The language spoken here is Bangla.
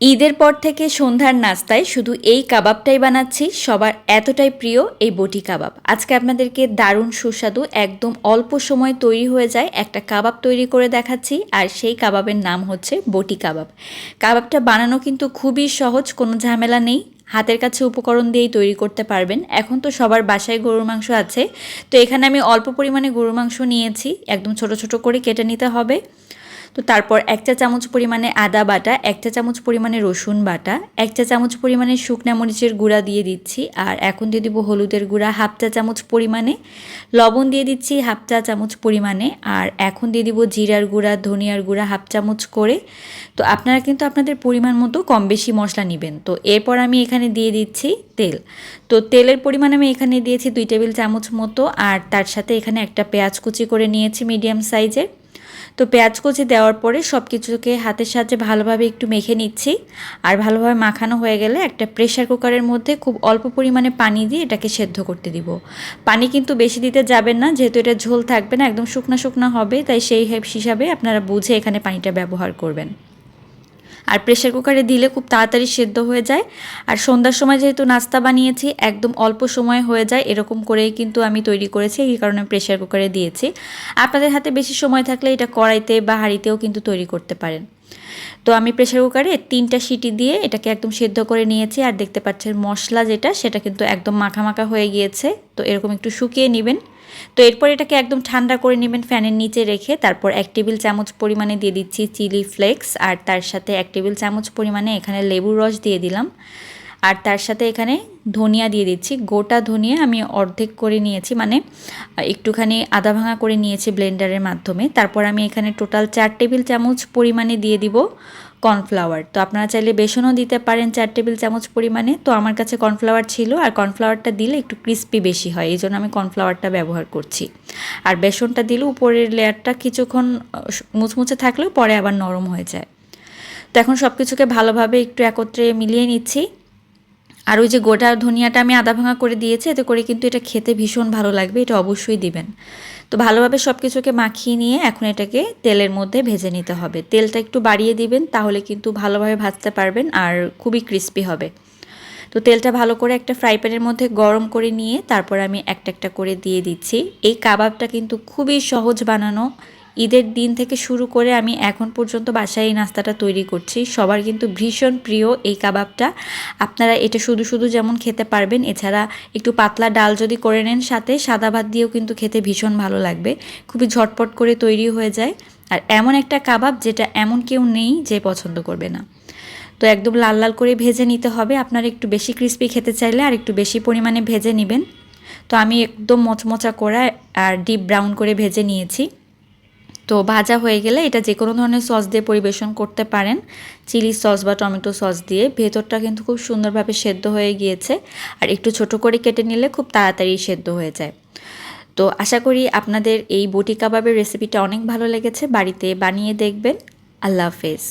ঈদের পর থেকে সন্ধ্যার নাস্তায় শুধু এই কাবাবটাই বানাচ্ছি। সবার এতটাই প্রিয় এই বটি কাবাব। আজকে আপনাদেরকে দারুণ সুস্বাদু, একদম অল্প সময় তৈরি হয়ে যায় একটা কাবাব তৈরি করে দেখাচ্ছি। আর সেই কাবাবের নাম হচ্ছে বটি কাবাব। কাবাবটা বানানো কিন্তু খুবই সহজ, কোনো ঝামেলা নেই। হাতের কাছে উপকরণ দিয়েই তৈরি করতে পারবেন। এখন তো সবার বাসায় গরুর মাংস আছে। তো এখানে আমি অল্প পরিমাণে গরুর মাংস নিয়েছি। একদম ছোট ছোট করে কেটে নিতে হবে। তো তারপর এক চা চামচ পরিমাণে আদা বাটা, এক চা চামচ পরিমাণে রসুন বাটা, এক চা চামচ পরিমাণে শুকনা মরিচের গুঁড়া দিয়ে দিচ্ছি, আর এখন দিয়ে দিব হলুদের গুঁড়া, হাফ চা চামচ পরিমাণে লবণ দিয়ে দিচ্ছি, হাফ চা চামচ পরিমাণে, আর এখন দিয়ে দিব জিরার গুঁড়া, ধনিয়ার গুঁড়া হাফ চামচ করে। তো আপনারা কিন্তু আপনাদের পরিমাণ মতো কম বেশি মশলা নেবেন। তো এরপর আমি এখানে দিয়ে দিচ্ছি তেল। তো তেলের পরিমাণ আমি এখানে দিয়েছি দুই টেবিল চামচ মতো, আর তার সাথে এখানে একটা পেঁয়াজ কুচি করে নিয়েছি মিডিয়াম সাইজের। তো পেঁয়াজ কুচি দেওয়ার পরে সব কিছুকে হাতের সাহায্যে ভালোভাবে একটু মেখে নিচ্ছি। আর ভালোভাবে মাখানো হয়ে গেলে একটা প্রেশার কুকারের মধ্যে খুব অল্প পরিমাণে পানি দিয়ে এটাকে সেদ্ধ করতে দিব। পানি কিন্তু বেশি দিতে যাবেন না, যেহেতু এটা ঝোল থাকবে না, একদম শুকনা শুকনা হবে, তাই সেই হিসাবে আপনারা বুঝে এখানে পানিটা ব্যবহার করবেন। আর প্রেশার কুকারে দিলে খুব তাড়াতাড়ি সেদ্ধ হয়ে যায়। আর সন্ধ্যার সময় যেহেতু নাস্তা বানিয়েছি, একদম অল্প সময় হয়ে যায়, এরকম করেই কিন্তু আমি তৈরি করেছি, এই কারণে প্রেশার কুকারে দিয়েছি। আপনাদের হাতে বেশি সময় থাকলে এটা কড়াইতে বা হাঁড়িতেও কিন্তু তৈরি করতে পারেন। তো আমি প্রেশার কুকারে তিনটা সিটি দিয়ে এটাকে একদম সেদ্ধ করে নিয়েছি, আর দেখতে পাচ্ছেন মশলা যেটা, সেটা কিন্তু একদম মাখা মাখা হয়ে গিয়েছে। তো এরকম একটু শুকিয়ে নেবেন। তো এরপর এটাকে একদম ঠান্ডা করে নেবেন ফ্যানের নিচে রেখে। তারপর এক টেবিল চামচ পরিমাণে দিয়ে দিচ্ছি চিলি ফ্লেক্স। আর তার সাথে এক টেবিল চামচ পরিমাণে এখানে লেবুর রস দিয়ে দিলাম। আর তার সাথে এখানে ধনিয়া দিয়ে দিচ্ছি। গোটা ধনিয়া আমি অর্ধেক করে নিয়েছি মানে একটুখানি আদা ভাঙা করে নিয়েছি ব্লেন্ডারের মাধ্যমে। তারপর আমি এখানে টোটাল চার টেবিল চামচ পরিমাণে দিয়ে দিব কর্নফ্লাওয়ার তো আপনারা চাইলে বেসনও দিতে পারেন চার টেবিল চামচ পরিমাণে। তো আমার কাছে কর্নফ্লাওয়ার ছিল আর কর্নফ্লাওয়ারটা দিলে একটু ক্রিস্পি বেশি হয় এই জন্য আমি কর্নফ্লাওয়ারটা ব্যবহার করছি। আর বেসনটা দিলে উপরের লেয়ারটা কিছুক্ষণ মুচমুচে থাকলেও পরে আবার নরম হয়ে যায়। তো এখন সব কিছুকে ভালোভাবে একটু একত্রে মিলিয়ে নিচ্ছি। আর ওই যে গোটা ধনিয়াটা আমি আদা ভাঙা করে দিয়েছি, এতে করে কিন্তু এটা খেতে ভীষণ ভালো লাগবে, এটা অবশ্যই দিবেন। তো ভালোভাবে সব কিছুকে মাখিয়ে নিয়ে এখন এটাকে তেলের মধ্যে ভেজে নিতে হবে। তেলটা একটু বাড়িয়ে দিবেন, তাহলে কিন্তু ভালোভাবে ভাজতে পারবেন আর খুবই ক্রিস্পি হবে। তো তেলটা ভালো করে একটা ফ্রাই প্যানের মধ্যে গরম করে নিয়ে তারপর আমি একটা একটা করে দিয়ে দিচ্ছি। এই কাবাবটা কিন্তু খুবই সহজ বানানো ঈদের দিন থেকে শুরু করে আমি এখন পর্যন্ত বাসায় এই নাস্তাটা তৈরি করছি। সবার কিন্তু ভীষণ প্রিয় এই কাবাবটা। আপনারা এটা শুধু শুধু যেমন খেতে পারবেন, এছাড়া একটু পাতলা ডাল যদি করে নেন সাথে, সাদা ভাত দিয়েও কিন্তু খেতে ভীষণ ভালো লাগবে। খুবই ঝটপট করে তৈরি হয়ে যায়। আর এমন একটা কাবাব যেটা এমন কেউ নেই যে পছন্দ করবে না। তো একদম লাল লাল করে ভেজে নিতে হবে। আপনারা একটু বেশি ক্রিস্পি খেতে চাইলে আর একটু বেশি পরিমাণে ভেজে নেবেন। তো আমি একদম মচমচা করে আর ডিপ ব্রাউন করে ভেজে নিয়েছি। তো ভাজা হয়ে গেলে এটা যে কোনো ধরনের সস দিয়ে পরিবেশন করতে পারেন। চিলি সস বা টমেটো সস দিয়ে। ভেতরটা কিন্তু খুব সুন্দরভাবে সেদ্ধ হয়ে গিয়েছে। আর একটু ছোট করে কেটে নিলে খুব তাড়াতাড়ি সেদ্ধ হয়ে যায়। তো আশা করি আপনাদের এই বটি কাবাবের রেসিপিটা অনেক ভালো লেগেছে। বাড়িতে বানিয়ে দেখবেন। আল্লাহ হাফেজ।